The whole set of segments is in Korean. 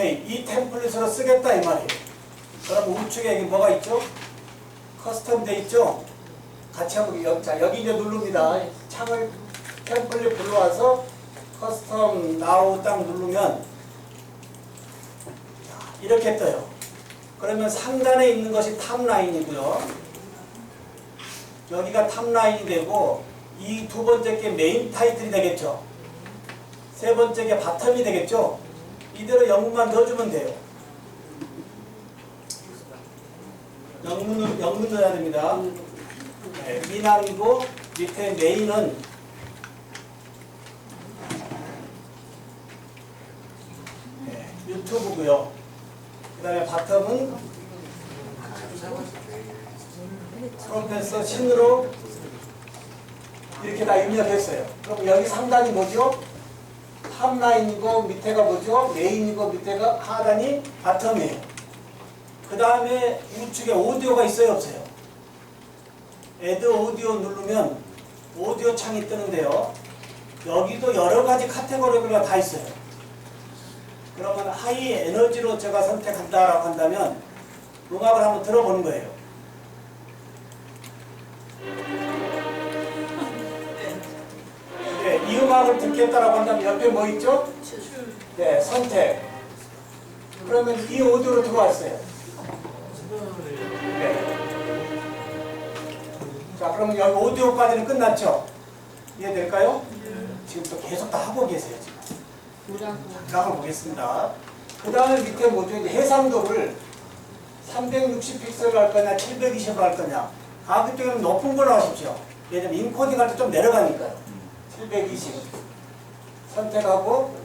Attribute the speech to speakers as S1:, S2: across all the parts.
S1: 오케이 이 템플릿으로 쓰겠다 이 말이에요. 그럼 우측에 여기 뭐가 있죠? 커스텀 돼 있죠? 같이 한번 여기, 자, 여기 이제 누릅니다. 창을 템플릿 불러와서 커스텀 나우 딱 누르면 자, 이렇게 떠요. 그러면 상단에 있는 것이 탑 라인이고요. 여기가 탑 라인이 되고 이 두 번째 게 메인 타이틀이 되겠죠. 세 번째 게 바텀이 되겠죠. 이대로 영문만 넣어주면 돼요. 영문, 영문 넣어야 됩니다. 네, 미남이고 밑에 메인은 네, 유튜브고요. 그 다음에 바텀은 프로페서 신으로 이렇게 다 입력했어요. 그럼 여기 상단이 뭐죠? 탑라인이고 밑에가 뭐죠? 메인이고 밑에가 하단이 바텀이에요. 그 다음에 우측에 오디오가 있어요 없어요? 애드 오디오 누르면 오디오 창이 뜨는데요. 여기도 여러 가지 카테고리가 다 있어요. 그러면 하이 에너지로 제가 선택한다라고 한다면 음악을 한번 들어보는 거예요. 음악을 듣겠다라고 한다면 옆에 뭐 있죠? 네, 선택. 그러면 이 오디오로 들어왔어요. 네. 자, 그러면 여기 오디오까지는 끝났죠? 이해될까요? 지금 또 계속 다 하고 계세요, 지금. 잠깐 보겠습니다. 그 다음에 밑에 뭐죠? 해상도를 360 픽셀로 할 거냐, 720으로 할 거냐. 가급적이면 높은 걸로 하십시오. 왜냐면 인코딩 할 때 좀 내려가니까요. 720. 선택하고,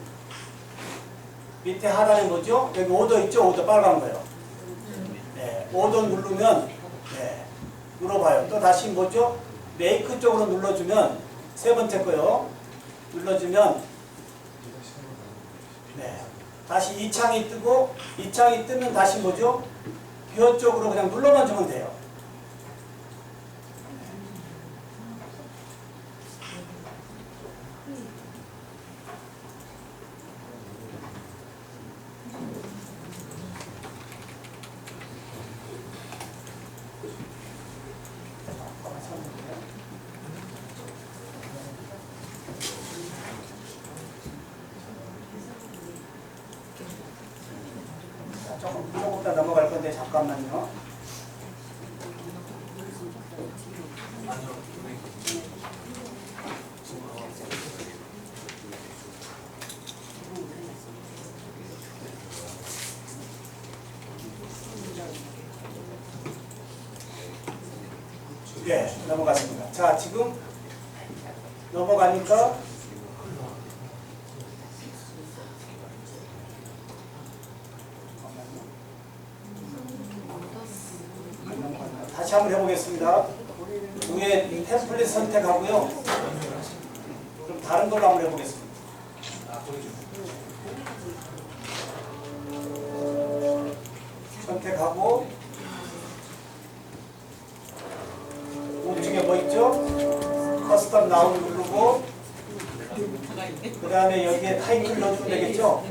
S1: 밑에 하단에 뭐죠? 여기 오더 있죠? 오더 빨간 거요. 네, 오더 누르면, 네, 눌러봐요. 또 다시 뭐죠? 메이크 쪽으로 눌러주면, 세 번째 거요. 눌러주면, 네. 다시 이 창이 뜨고 이 창이 뜨면 다시 뭐죠? 뷰어 쪽으로 그냥 눌러만 주면 돼요. 자, 조금 조금 더 넘어갈 건데 잠깐만요. 네, 넘어갔습니다. 자, 지금 넘어가니까 다시 한번 해보겠습니다. 위에 템플릿 선택하고요. 그럼 다른 걸로 한번 해보겠습니다. 선택하고 우측에 뭐 있죠? 커스텀 나우 누르고 그 다음에 여기에 타이틀 넣어주면 되겠죠?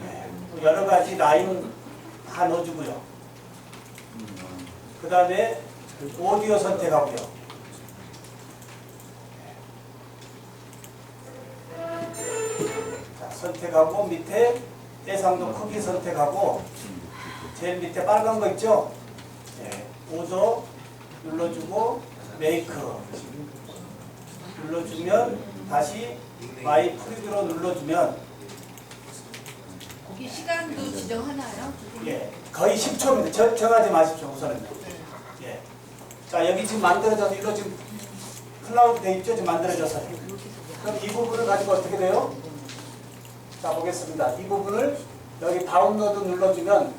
S1: 네, 여러 가지 라인 다 넣어주고요. 그 다음에 오디오 선택하고요. 자, 선택하고 밑에 해상도 크기 선택하고 제일 밑에 빨간 거 있죠? 네, 오더 눌러주고 메이크 눌러주면 다시 마이 프리뷰로 눌러주면
S2: 시간도 지정하나요?
S1: 예, 거의 10초입니다. 저, 정하지 마십시오, 우선은. 예. 자, 여기 지금 만들어져서, 이거 지금 클라우드 돼 있죠? 지금 만들어져서. 그럼 이 부분을 가지고 어떻게 돼요? 자, 보겠습니다. 이 부분을 여기 다운로드 눌러주면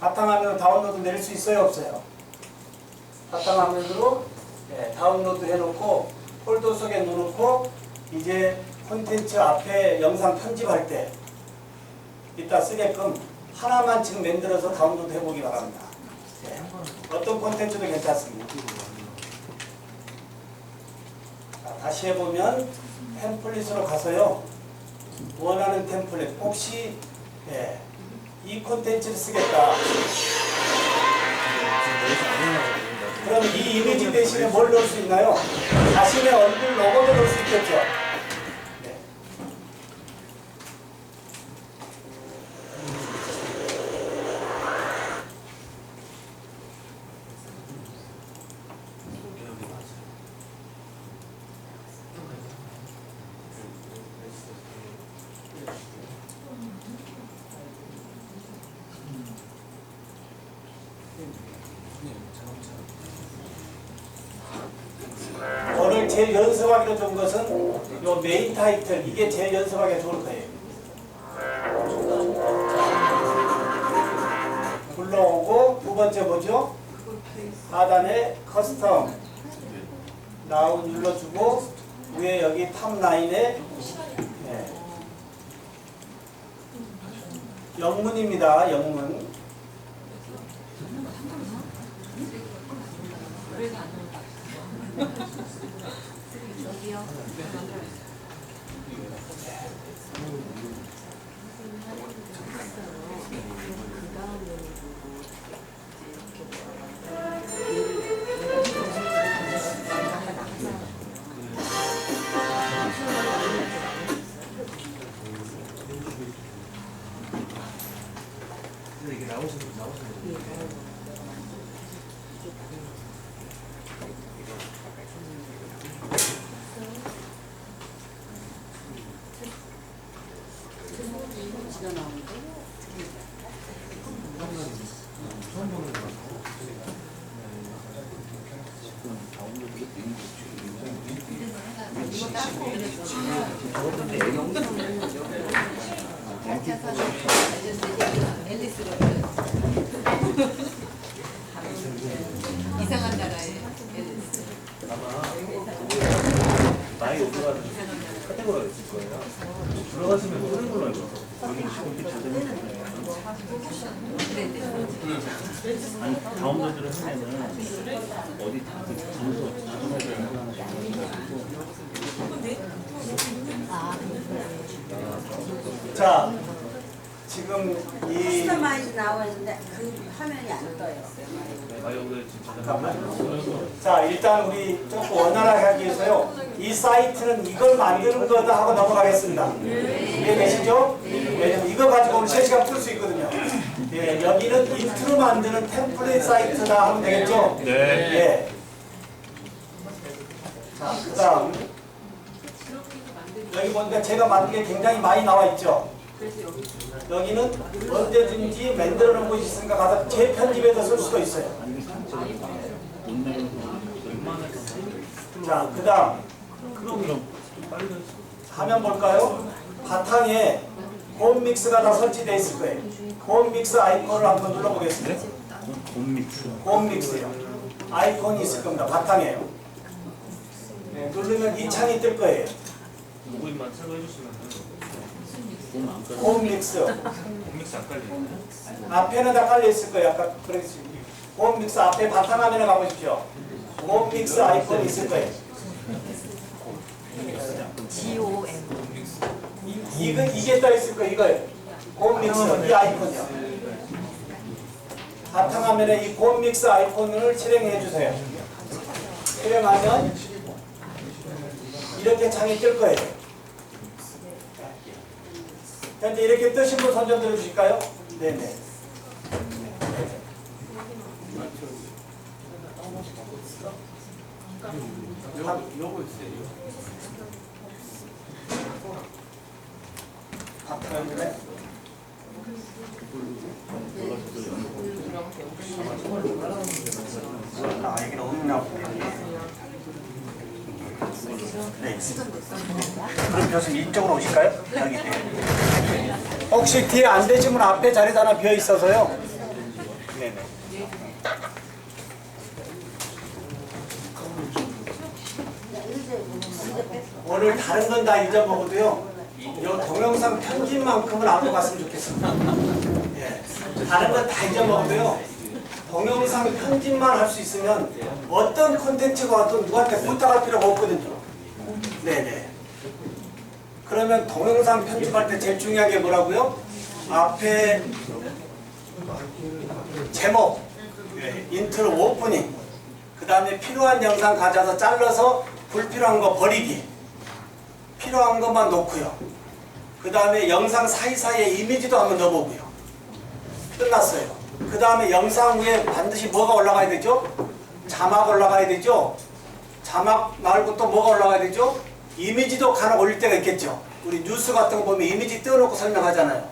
S1: 바탕화면으로 다운로드 내릴 수 있어요? 없어요? 바탕화면으로 예, 다운로드 해놓고 폴더 속에 넣어놓고 이제 콘텐츠 앞에 영상 편집할 때 이따 쓰게끔 하나만 지금 만들어서 다운로드 해보기 바랍니다. 예. 어떤 콘텐츠도 괜찮습니다. 자, 다시 해보면 템플릿으로 가서요. 원하는 템플릿 혹시 예, 이 콘텐츠를 쓰겠다. 그럼 이 이미지 대신에 뭘 넣을 수 있나요? 자신의 얼굴 로고를 넣을 수 있겠죠. 네. 오늘 제일 연습하기로 좋은 것은 요 메인 타이틀 이게 제일 연습하기 좋을 거예요. 불러오고 두 번째 뭐죠? 하단에 커스텀 나우 눌러주고 위에 여기 탑 라인에 네. 영문입니다. 영문.
S2: 여 이상한 나라의 앨리스.
S3: 나이 오르가는 카테고리가 있을 거예요. 들어가시면 소리 불러요. 여기 이렇게 찾으면
S2: 네네.
S3: 아니 다운로드를 하면은 어디 다 점수 자동으로 연구하는
S2: 아,
S1: 자, 지금 이
S4: 커스터마이즈 나와 있는데 그 화면이 안 떠요.
S1: 잠깐만요. 자, 일단 우리 조금 원활하게 하기 위해서요. 이 사이트는 이걸 만드는 거다 하고 넘어가겠습니다. 이해되시죠? 왜냐면 이거 가지고 오늘 3시간 풀 수 있거든요. 예, 여기는 인트로 만드는 템플릿 사이트다 하면 되겠죠?
S3: 네.
S1: 예. 자, 그 다음. 여기 보니까 제가 만든 게 굉장히 많이 나와 있죠? 여기는 언제든지 만들어 놓은 곳이 있으니까 가서 재편집해서 쓸 수도 있어요. 자, 그 다음. 화면 볼까요? 바탕에 홈 믹스가 다 설치되어 있을 거예요. 홈 믹스 아이콘을 한번 눌러보겠습니다.
S3: 봄믹스.
S1: 홈 믹스요. 아이콘이 있을 겁니다. 바탕에요. 네, 누르면 이 창이 뜰 거예요.
S3: 로그인만 참고해 주시면
S1: 홈 믹스.
S3: 봄믹스 안 깔리네.
S1: 앞에는 다 깔려 있을 거예요. 아까 그랬지. 홈 믹스 앞에 바탕 화면에 가보십시오. 홈 믹스 아이콘이 있을 거예요.
S2: GOM.
S1: 이, 이거, 이게 떠 있을 거예요. 이거요. 홈 믹스 이 아이콘이요. 바탕화면에 이 홈 믹스 아이콘을 실행해 주세요. 실행하면 이렇게 창이 뜰 거예요. 현재 이렇게 뜨신 분 손 좀 들어주실까요? 네네. 바탕화면에
S5: 아, 여기는 없나 네. 그럼 교수님 이쪽으로 오실까요? 여기
S1: 혹시 뒤에 안 되시면 앞에 자리도 하나 비어 있어서요. 네네. 오늘 다른 건 다 잊어먹어도요. 이 동영상 편집만큼은 알고 갔으면 좋겠습니다. 예. 다른 건 다 잊어먹어도요. 동영상 편집만 할 수 있으면 어떤 콘텐츠가 와도 누구한테 부탁할 필요가 없거든요. 네네. 그러면 동영상 편집할 때 제일 중요한 게 뭐라고요? 앞에 제목, 예, 인트로 오프닝, 그 다음에 필요한 영상 가져서 잘라서 불필요한 거 버리기, 필요한 것만 놓고요. 그 다음에 영상 사이사이에 이미지도 한번 넣어보고요. 끝났어요. 그 다음에 영상 위에 반드시 뭐가 올라가야 되죠? 자막 올라가야 되죠? 자막 말고 또 뭐가 올라가야 되죠? 이미지도 간혹 올릴 때가 있겠죠. 우리 뉴스 같은 거 보면 이미지 띄워놓고 설명하잖아요.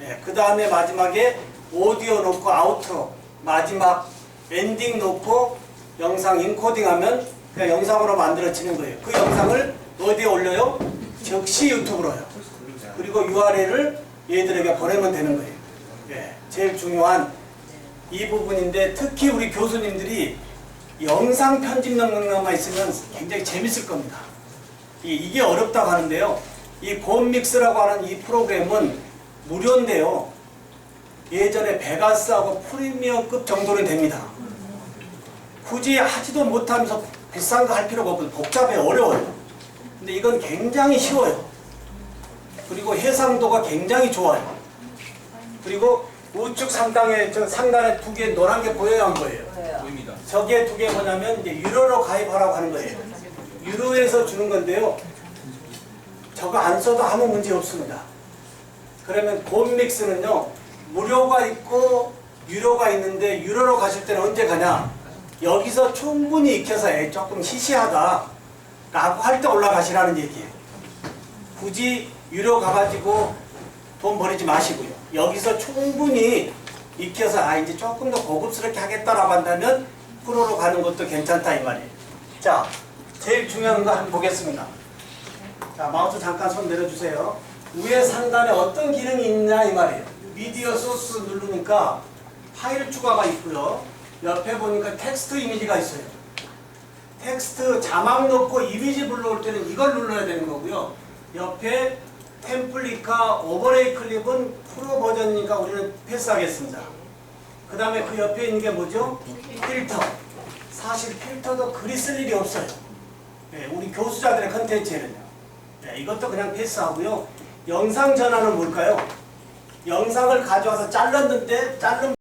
S1: 네, 그 다음에 마지막에 오디오 놓고 아우트로 마지막 엔딩 놓고 영상 인코딩하면 그냥 영상으로 만들어지는 거예요. 그 영상을 어디에 올려요? 즉시 유튜브로요. 그리고 URL을 얘들에게 보내면 되는 거예요. 예, 제일 중요한 이 부분인데 특히 우리 교수님들이 영상 편집 능력만 있으면 굉장히 재밌을 겁니다. 이, 이게 어렵다고 하는데요. 이 곰믹스라고 하는 이 프로그램은 무료인데요. 예전에 베가스하고 프리미어급 정도는 됩니다. 굳이 하지도 못하면서 비싼 거 할 필요가 없고 복잡해 어려워요. 근데 이건 굉장히 쉬워요. 그리고 해상도가 굉장히 좋아요. 그리고 우측 상단에 저 상단에 두 개 노란 게 보여야 한 거예요.
S3: 보입니다.
S1: 저게 두 개 뭐냐면 이제 유로로 가입하라고 하는 거예요. 유로에서 주는 건데요. 저거 안 써도 아무 문제 없습니다. 그러면 곰믹스는요 무료가 있고 유료가 있는데 유료로 가실 때는 언제 가냐? 여기서 충분히 익혀서 애 조금 시시하다 라고 할 때 올라가시라는 얘기예요. 굳이 유료 가가지고 돈 버리지 마시고요. 여기서 충분히 익혀서 아 이제 조금 더 고급스럽게 하겠다라고 한다면 프로로 가는 것도 괜찮다 이 말이에요. 자, 제일 중요한 거 한번 보겠습니다. 자, 마우스 잠깐 손 내려주세요. 위에 상단에 어떤 기능이 있냐 이 말이에요. 미디어 소스 누르니까 파일 추가가 있고요. 옆에 보니까 텍스트 이미지가 있어요. 텍스트 자막 넣고 이미지 불러올 때는 이걸 눌러야 되는 거고요. 옆에 템플릿과 오버레이 클립은 프로 버전이니까 우리는 패스하겠습니다. 그 다음에 그 옆에 있는 게 뭐죠? 필터. 사실 필터도 글이 쓸 일이 없어요. 예, 우리 교수자들의 컨텐츠에는요. 예, 이것도 그냥 패스하고요. 영상 전환은 뭘까요? 영상을 가져와서 잘랐는데 자른